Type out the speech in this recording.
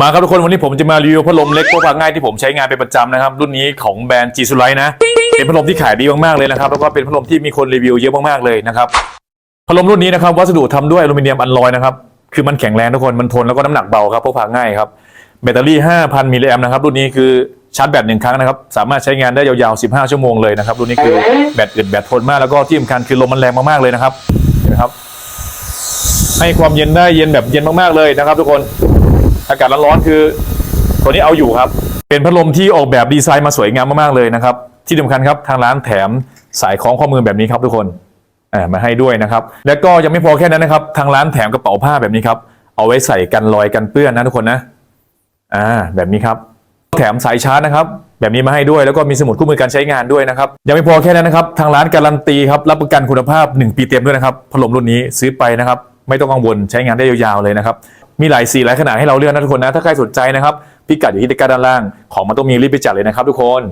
มาครับทุกคนวันนี้ผมจะมารีวิวพัดลมเล็กพกพาง่ายที่ผมใช้งานเป็นประจำนะครับ รุ่นนี้ของแบรนด์ G s u l i t นะ เป็นพัดลมที่ขายดีมากๆเลยนะครับ แล้วก็เป็นพัดลมที่มีคนรีวิวเยอะมากๆเลยนะครับพัดลมรุ่นนี้นะครับวัสดุทำด้วยอลูมิเนียมอัลลอยนะครับคือมันแข็งแรงทุกคนมันทนแล้วก็น้ำหนักเบาครับพกพาง่ายครับแบตเตอรี่ 5,000 มิลลิแอมป์นะครับรุ่นนี้คือชาร์จแบตหนึ่งครั้งนะครับสามารถใช้งานได้ยาวๆ 15 ชั่วโมงเลยนะครับรุ่นนี้คือแบตอึดแบตทนมากแล้วก็ที่สำคัญคือลมมันแรงมากๆเลยนะครับนไหมครับ ให้ความเย็นได้เย็นแบบเย็นมากๆเลยนะครับ ทุกคน อากาศร้อนๆคือตัวนี้เอาอยู่ครับ เป็นพัดลมที่ออกแบบดีไซน์มาสวยงามมากๆเลยนะครับ ที่สำคัญครับทางร้านแถมสายคล้องข้อมือแบบนี้ครับทุกคนมาให้ด้วยนะครับ แล้วก็ยังไม่พอแค่นั้นนะครับ ทางร้านแถมกระเป๋าผ้าแบบนี้ครับ เอาไว้ใส่กันรอยกันเปื้อนนะทุกคนนะ อ่า แบบนี้ครับ แถมสายชาร์จนะครับแบบนี้มาให้ด้วยแล้วก็มีสมุดคู่มือการใช้งานด้วยนะครับ ยังไม่พอแค่นั้นนะครับ ทางร้านการันตีครับรับประกันคุณภาพ 1 ปีเต็มด้วยนะครับพัดลมรุ่นนี้ซื้อไปนะครับ ไม่ต้องกังวลใช้งานได้ยาวๆเลยนะครับ มีหลายสีหลายขนาดให้เราเลือกนะทุกคนนะ ถ้าใครสนใจนะครับ พิกัดอยู่ที่ตะกร้าด้านล่าง ของมันต้องมีรีบไปจัดเลยนะครับทุกคน